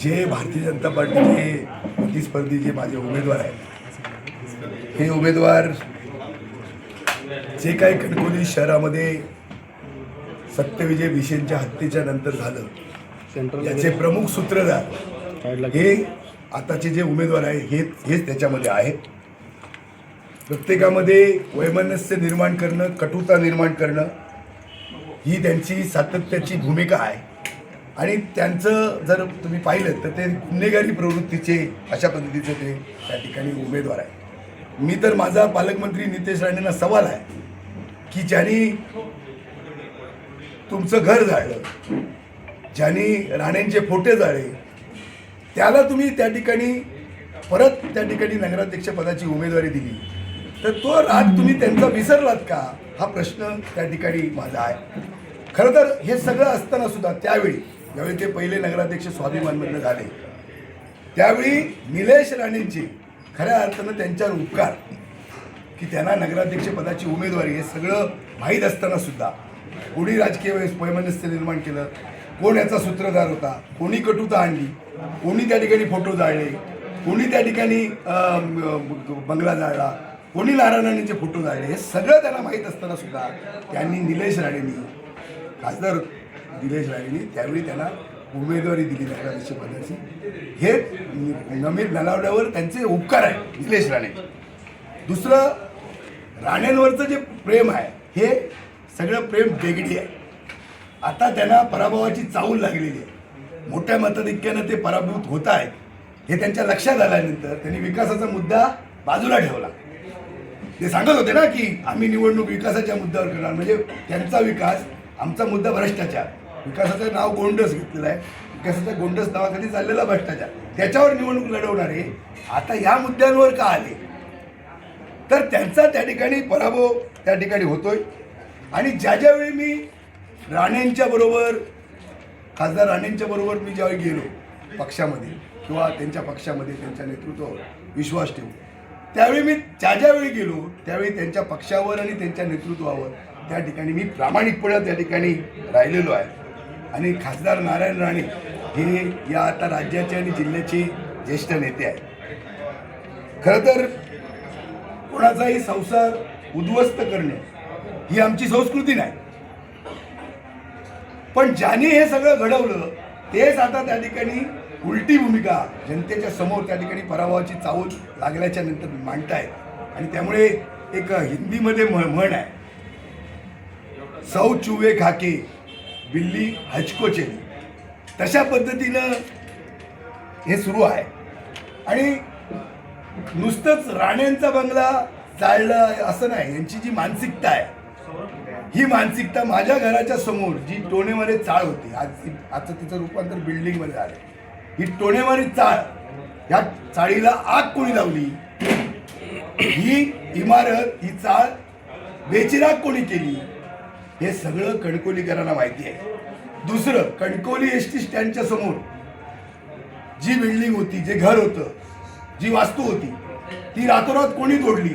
जे भारतीय जनता पार्टीचे प्रतिस्पर्धी जे माझे उमेदवार आहेत हे उमेदवार जे काही कणकोली शहरामध्ये सत्यविजय विषयांच्या हत्येच्या नंतर झालं याचे प्रमुख सूत्रधार हे आताचे जे उमेदवार आहे हे हेच त्याच्यामध्ये आहेत. प्रत्येकामध्ये वैमनस्य निर्माण करणं कटुता निर्माण करणं ही त्यांची सातत्याची भूमिका आहे. आणि त्यांचं जर तुम्ही पाहिलं तर ते गुन्हेगारी प्रवृत्तीचे अशा पद्धतीचे ते त्या ठिकाणी उमेदवार आहे मी तर माझा पालकमंत्री नितेश राणेंना सवाल आहे की ज्यांनी तुमचं घर जाळलं ज्यांनी राणेंचे फोटे जाळे त्याला तुम्ही त्या ठिकाणी परत त्या ठिकाणी नगराध्यक्ष पदाची उमेदवारी दिली. तर तो राग तुम्ही त्यांचा विसरलात का? हा प्रश्न त्या ठिकाणी माझा आहे. खरं तर हे सगळं असताना सुद्धा त्यावेळी ज्यावेळी ते पहिले नगराध्यक्ष स्वाभिमानमधनं झाले. त्यावेळी निलेश राणेंचे खऱ्या अर्थानं त्यांच्यावर उपकार की त्यांना नगराध्यक्षपदाची उमेदवारी हे सगळं माहीत असताना सुद्धा कोणी राजकीय वैमनस्य निर्माण केलं कोण याचा सूत्रधार होता कोणी कटुता आणली कोणी त्या ठिकाणी फोटो जाळले कोणी त्या ठिकाणी बंगला जाळला कोणी नारायणांचे फोटो जाळले हे सगळं त्यांना माहीत असताना सुद्धा त्यांनी निलेश राणेंनी खासदार दिलेश राणेंनी त्यावेळी त्यांना उमेदवारी दिली नगराध्यक्ष पदाची. हे नमीर नलावल्यावर त्यांचे उपकार आहे निलेश राणे. दुसरं राणेंवरचं जे प्रेम आहे हे सगळं प्रेम बेगडी आहे. आता त्यांना पराभवाची चावूल लागलेली आहे. मोठ्या मताधिक्यानं ते पराभूत होत आहेत. हे त्यांच्या लक्षात आल्यानंतर त्यांनी विकासाचा मुद्दा बाजूला ठेवला. ते सांगत होते ना की आम्ही निवडणूक विकासाच्या मुद्द्यावर करणार. म्हणजे त्यांचा विकास आमचा मुद्दा भ्रष्टाचार. विकासाचं नाव गोंडस घेतलेलं आहे. विकासाचा गोंडस नावाखाली चाललेला भ्रष्टाचार. त्याच्यावर निवडणूक लढवणारे आता या मुद्द्यांवर का आले? तर त्यांचा त्या ठिकाणी पराभव त्या ठिकाणी होतोय. आणि ज्या ज्यावेळी मी राणेंच्या बरोबर खासदार राणेंच्या बरोबर मी ज्यावेळी गेलो पक्षामध्ये किंवा त्यांच्या पक्षामध्ये त्यांच्या नेतृत्वावर विश्वास ठेवून त्यावेळी मी ज्या ज्यावेळी गेलो त्यावेळी त्यांच्या पक्षावर आणि त्यांच्या नेतृत्वावर त्या ठिकाणी मी प्रामाणिकपणे त्या ठिकाणी राहिलेलो आहे. आणि खासदार नारायण राणे हे या आता राज्याचे आणि जिल्ह्याचे ज्येष्ठ नेते आहेत. खरं तर कोणाचाही संसार उद्ध्वस्त करणे ही आमची संस्कृती नाही. पण ज्याने हे सगळं घडवलं तेच आता त्या ठिकाणी उलटी भूमिका जनतेच्या समोर त्या ठिकाणी पराभवाची चावल लागल्याच्या नंतर मांडतायत. आणि त्यामुळे एक हिंदीमध्ये म्हण आहे सौ चुवे खाके बिल्ली हचकोचेली तशा पद्धतीनं हे सुरू आहे. आणि नुसतंच राण्यांचा बंगला चालला असं नाही यांची जी मानसिकता आहे ही मानसिकता माझ्या घराच्या समोर जी टोणेमारे चाळ होती आज आजचं तिचं रूपांतर बिल्डिंगमध्ये झालं ही टोणेमारी चाळ ह्या चाळीला आग कोणी लावली? ही इमारत ही चाळ बेचिराग कोणी केली? हे सगळं कणकोलीकरांना माहिती आहे. दुसरं कणकोली एस टी स्टँडच्या समोर जी बिल्डिंग होती जे घर होतं जी वास्तू होती ती रातोरात कोणी तोडली?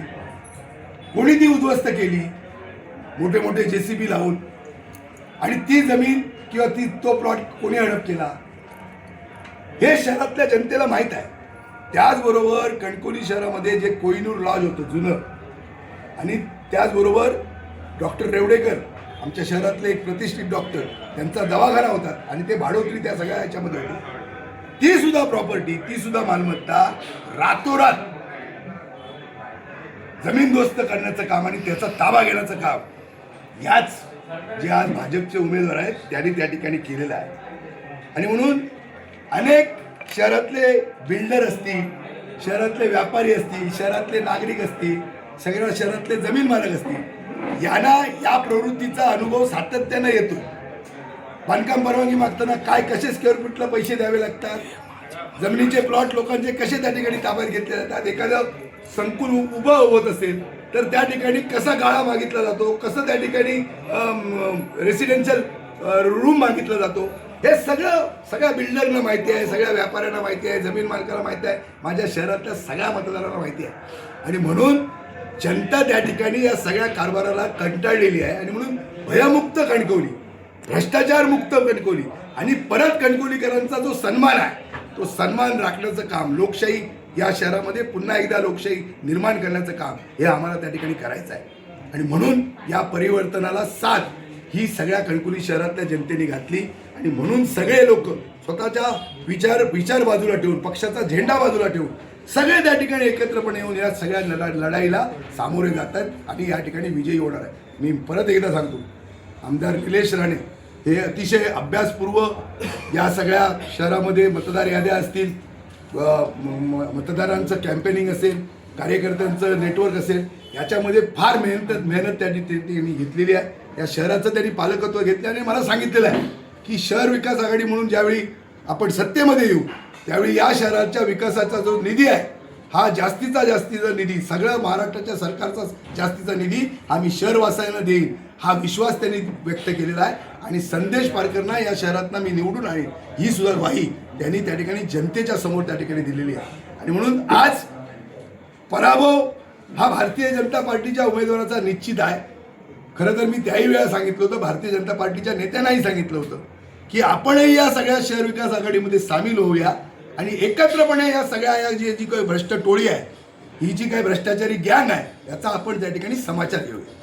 कोणी ती उद्ध्वस्त केली? मोठे मोठे जे सी बी लावून. आणि ती जमीन किंवा ती तो प्लॉट कोणी हडप केला? हे शहरातल्या जनतेला माहीत आहे. त्याचबरोबर कणकोली शहरामध्ये जे कोहिनूर लॉज होतं जुनं. आणि त्याचबरोबर डॉक्टर रेवडेकर आमच्या शहरातले एक प्रतिष्ठित डॉक्टर त्यांचा दवाखाना होता आणि ते भाडोत्री त्या सगळ्या याच्यामध्ये होती. ती सुद्धा प्रॉपर्टी ती सुद्धा मालमत्ता रातोरात जमीनदोस्त करण्याचं काम आणि त्याचा ताबा घेण्याचं काम याच जे आज भाजपचे उमेदवार आहेत त्यांनी त्या ठिकाणी केलेलं आहे. आणि म्हणून अनेक शहरातले बिल्डर असतील शहरातले व्यापारी असतील शहरातले नागरिक असतील सगळ्या शहरातले जमीन मालक असतील यांना या प्रवृत्तीचा अनुभव सातत्यानं येतो बांधकाम परवानगी मागताना काय कसे स्क्वेअर फूटला पैसे द्यावे लागतात? जमिनीचे प्लॉट लोकांचे कसे त्या ठिकाणी ताब्यात घेतले जातात? एखादं संकुल उभं होत असेल तर त्या ठिकाणी कसा गाळा मागितला जातो? कसं त्या ठिकाणी रेसिडेन्शियल रूम मागितला जातो? हे सगळं सगळ्या बिल्डरना माहिती आहे सगळ्या व्यापाऱ्यांना माहिती आहे जमीन मालकाला माहिती आहे माझ्या शहरातल्या सगळ्या मतदारांना माहिती आहे. आणि म्हणून जनता त्या ठिकाणी या सगळ्या कारभाराला कंटाळलेली आहे आणि म्हणून भयमुक्त कणकवली भ्रष्टाचार मुक्त कणकवली आणि परत कणकवलीकरांचा जो सन्मान आहे तो सन्मान राखण्याचं काम लोकशाही या शहरामध्ये पुन्हा एकदा लोकशाही निर्माण करण्याचं काम हे आम्हाला त्या ठिकाणी करायचं आहे. आणि म्हणून या परिवर्तनाला साथ ही सगळ्या कणकुली शहरातल्या जनतेने घातली आणि म्हणून सगळे लोक स्वतःच्या विचार विचार बाजूला ठेवून पक्षाचा झेंडा बाजूला ठेवून सगळे त्या ठिकाणी एकत्रपणे येऊन या सगळ्या लढा लढाईला सामोरे जात आहेत आणि या ठिकाणी विजयी होणार आहे. मी परत एकदा सांगतो आमदार निलेश राणे हे अतिशय अभ्यासपूर्व या सगळ्या शहरामध्ये मतदार याद्या असतील मतदारांचं कॅम्पेनिंग असेल कार्यकर्त्यांचं नेटवर्क असेल याच्यामध्ये फार मेहनत मेहनत त्यांनी त्यांनी घेतलेली आहे. या शहराचं त्यांनी पालकत्व घेतलं आणि मला सांगितलेलं आहे की शहर विकास आघाडी म्हणून ज्यावेळी आपण सत्तेमध्ये येऊ त्यावेळी या शहराच्या विकासाचा जो निधी आहे हा जास्तीचा जास्तीचा निधी सगळं महाराष्ट्राच्या सरकारचा जास्तीचा निधी हा मी शहरवासियांना देईन हा विश्वास त्यांनी व्यक्त केलेला आहे. आणि संदेश पारकरना या शहरातनं मी निवडून आहे ही सुद्धा ग्वाही त्यांनी त्या ठिकाणी जनतेच्या समोर त्या ठिकाणी दिलेली आहे. आणि म्हणून आज पराभव हा भारतीय जनता पार्टीच्या उमेदवाराचा निश्चित आहे. खरं तर मी त्याही वेळा सांगितलं होतं भारतीय जनता पार्टीच्या नेत्यांनाही सांगितलं होतं की आपणही या सगळ्या शहर विकास आघाडीमध्ये सामील होऊया. आणि एकत्रपणे या सगळ्या या जी जी काही भ्रष्ट टोळी आहे ही जी काही भ्रष्टाचारी ज्ञान आहे याचा आपण त्या ठिकाणी समाचार घेऊया.